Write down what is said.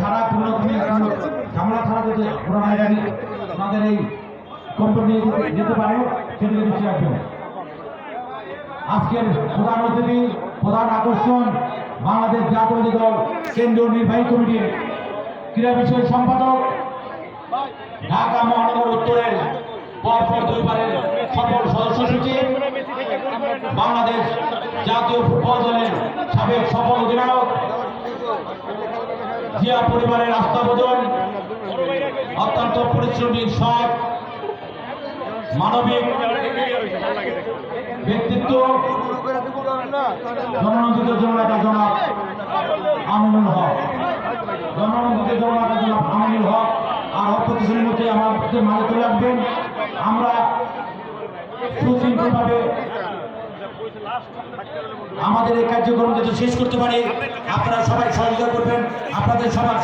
ছাড়া কোনো ঝামেলা ছাড়া যদি ওরা আমাদের এই কোম্পানি যেতে পারে আজকের প্রধান অতিথি, প্রধান আকর্ষণ বাংলাদেশ জাতীয় দল, কেন্দ্রীয় নির্বাহী কমিটির ক্রীড়া বিষয় সম্পাদক, ঢাকা মহানগর উত্তরের পরপর দুইবারের সফল বাংলাদেশ জাতীয় ফুটবল দলের সাবেক সফল অধিনায়ক জিয়া পরিবারের আস্থাবোধন অত্যন্ত পরিশ্রমী সৎ মানবিক ব্যক্তিত্ব, জননন্দিত জননেতা জনাব আমিনুল হক। জননন্দিত জননেতা জনাব আমিনুল হক, আর কিছুর মধ্যে আমাদের মাঝে চলে আসবেন। আমরা সুশৃঙ্খলভাবে আমাদের এই কার্যক্রম যাতে শেষ করতে পারি আপনারা সবাই সহযোগিতা করবেন আপনাদের সবার